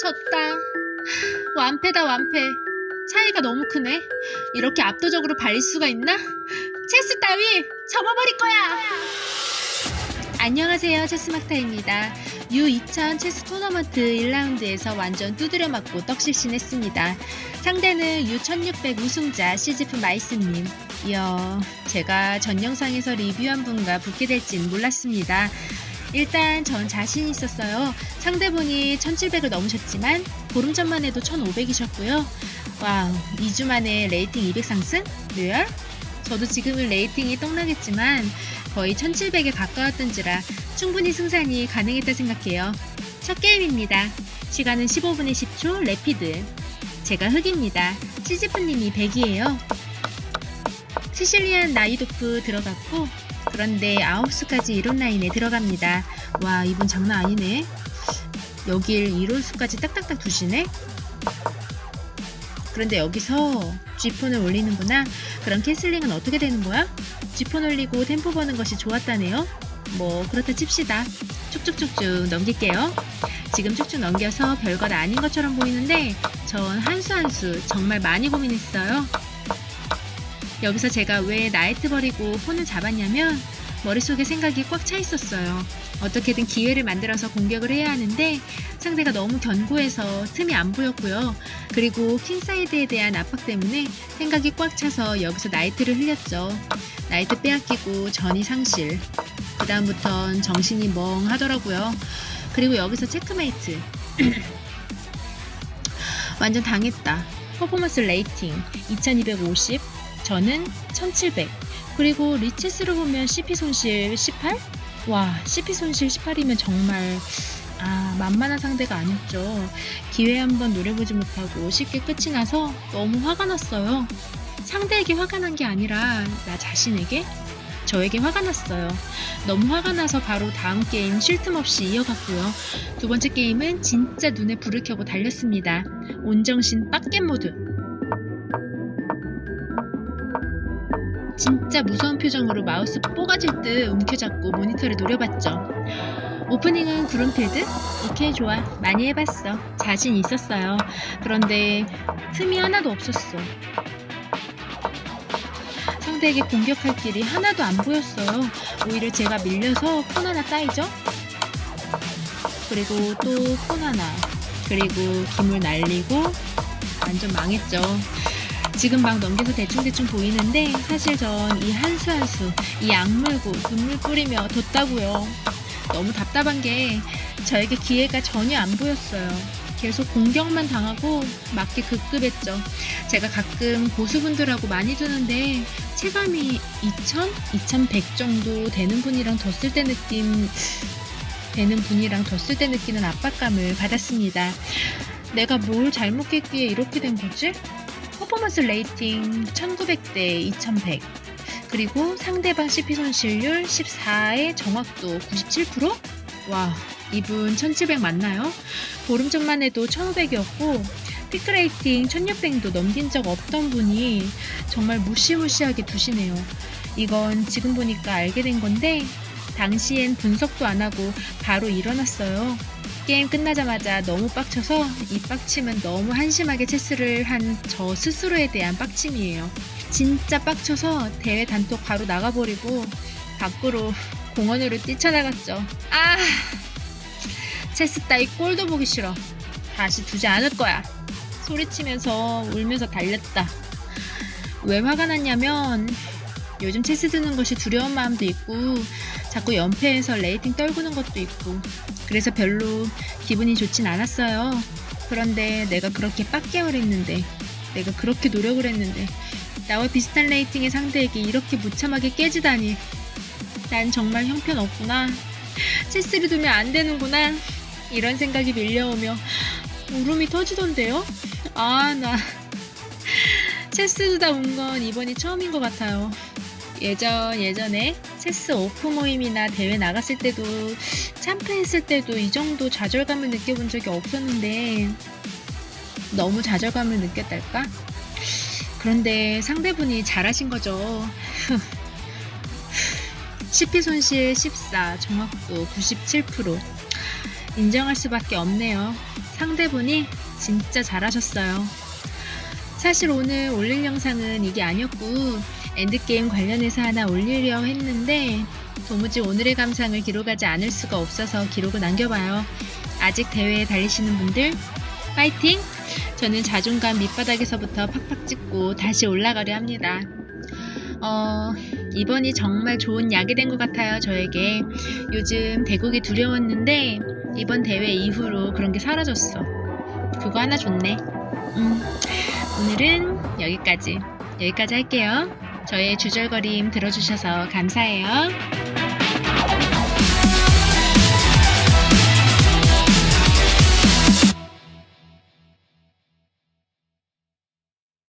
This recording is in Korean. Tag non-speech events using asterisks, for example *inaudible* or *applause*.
졌다. 완패다 완패. 차이가 너무 크네. 이렇게 압도적으로 발릴 수가 있나? 체스 따위 접어버릴 거야. 안녕하세요 체스막타입니다. U2000 체스 토너먼트 1라운드에서 완전 두드려 맞고 떡실신했습니다. 상대는 U1600 우승자 시즈프 마이스님. 이야, 제가 전 영상에서 리뷰한 분과 붙게 될진 몰랐습니다. 일단 전 자신 있었어요. 상대분이 1700을 넘으셨지만 보름 전만 해도 1500이셨고요. 와우, 2주 만에 레이팅 200 상승? 리얼? 저도 지금은 레이팅이 똥나겠지만 거의 1700에 가까웠던지라 충분히 승산이 가능했다 생각해요. 첫 게임입니다. 시간은 15분에 10초 레피드. 제가 흑입니다. 시즈프님이 100이에요. 시실리안 나이도프 들어갔고 그런데 아홉수까지 이론 라인에 들어갑니다. 와 이분 장난 아니네. 여길 이론수까지 딱딱딱 두시네. 그런데 여기서 G폰을 올리는구나. 그럼 캐슬링은 어떻게 되는 거야? G폰 올리고 템포 버는 것이 좋았다네요. 뭐 그렇다 칩시다. 쭉쭉쭉쭉 넘길게요. 지금 쭉쭉 넘겨서 별것 아닌 것처럼 보이는데 전 한 수 한 수 정말 많이 고민했어요. 여기서 제가 왜 나이트 버리고 폰을 잡았냐면 머릿속에 생각이 꽉 차 있었어요. 어떻게든 기회를 만들어서 공격을 해야 하는데 상대가 너무 견고해서 틈이 안 보였고요. 그리고 킹사이드에 대한 압박 때문에 생각이 꽉 차서 여기서 나이트를 흘렸죠. 나이트 빼앗기고 전이 상실. 그 다음부턴 정신이 멍하더라고요. 그리고 여기서 체크메이트. *clears throat* 완전 당했다. 퍼포먼스 레이팅 2250, 저는 1700. 그리고 리체스로 보면 CP 손실 18? 와, CP 손실 18이면 정말 아, 만만한 상대가 아니었죠. 기회 한번 노려보지 못하고 쉽게 끝이 나서 너무 화가 났어요. 상대에게 화가 난 게 아니라 나 자신에게 저에게 화가 났어요. 너무 화가 나서 바로 다음 게임 쉴 틈 없이 이어갔고요. 두 번째 게임은 진짜 눈에 불을 켜고 달렸습니다. 온정신 빡겜 모드. 진짜 무서운 표정으로 마우스 뽀가질 듯 움켜잡고 모니터를 노려봤죠. 오프닝은 구름필드? 오케이 좋아. 많이 해봤어. 자신 있었어요. 그런데 틈이 하나도 없었어. 상대에게 공격할 길이 하나도 안 보였어요. 오히려 제가 밀려서 폰 하나 따이죠? 그리고 또 폰 하나. 그리고 기물 날리고 완전 망했죠 지금 막 넘겨서 대충대충 보이는데 사실 전 이 한 수 한 수 이 악물고 눈물 뿌리며 뒀다고요 너무 답답한 게 저에게 기회가 전혀 안 보였어요. 계속 공격만 당하고 맞게 급급했죠. 제가 가끔 고수분들하고 많이 두는데 체감이 2000, 2100 정도 되는 분이랑 뒀을 때 느낌 되는 분이랑 뒀을 때 느끼는 압박감을 받았습니다. 내가 뭘 잘못했기에 이렇게 된 거지? 퍼포먼스 레이팅 1900대 2100 그리고 상대방 CP 손실률 14의 정확도 97%? 와, 이분 1700 맞나요? 보름 전만 해도 1500이었고, 피크 레이팅 1600도 넘긴 적 없던 분이 정말 무시무시하게 두시네요. 이건 지금 보니까 알게 된 건데, 당시엔 분석도 안 하고 바로 일어났어요. 게임 끝나자마자 너무 빡쳐서 이 빡침은 너무 한심하게 체스를 한 저 스스로에 대한 빡침이에요. 진짜 빡쳐서 대회 단톡 바로 나가버리고 밖으로 공원으로 뛰쳐나갔죠. 아! 체스 따위 꼴도 보기 싫어. 다시 두지 않을 거야. 소리치면서 울면서 달렸다. 왜 화가 났냐면 요즘 체스 드는 것이 두려운 마음도 있고 자꾸 연패해서 레이팅 떨구는 것도 있고 그래서 별로 기분이 좋진 않았어요. 그런데 내가 그렇게 빡겜을 했는데 내가 그렇게 노력을 했는데 나와 비슷한 레이팅의 상대에게 이렇게 무참하게 깨지다니. 난 정말 형편없구나. 체스를 두면 안 되는구나. 이런 생각이 밀려오며 울음이 터지던데요? 아, 나 체스 두다 운 건 이번이 처음인 것 같아요. 예전 예전에 체스 오프 모임이나 대회 나갔을 때도 참패했을 때도 이 정도 좌절감을 느껴본 적이 없었는데 너무 좌절감을 느꼈달까? 그런데 상대분이 잘하신 거죠. CP 손실 14, 정확도 97%. 인정할 수밖에 없네요. 상대분이 진짜 잘하셨어요. 사실 오늘 올릴 영상은 이게 아니었고 엔드게임 관련해서 하나 올리려 했는데 도무지 오늘의 감상을 기록하지 않을 수가 없어서 기록을 남겨봐요. 아직 대회에 달리시는 분들 파이팅! 저는 자존감 밑바닥에서부터 팍팍 찍고 다시 올라가려 합니다. 어, 이번이 정말 좋은 약이 된 것 같아요, 저에게. 요즘 대국이 두려웠는데, 이번 대회 이후로 그런 게 사라졌어. 그거 하나 좋네. 음, 오늘은 여기까지. 여기까지 할게요. 저의 주절거림 들어주셔서 감사해요.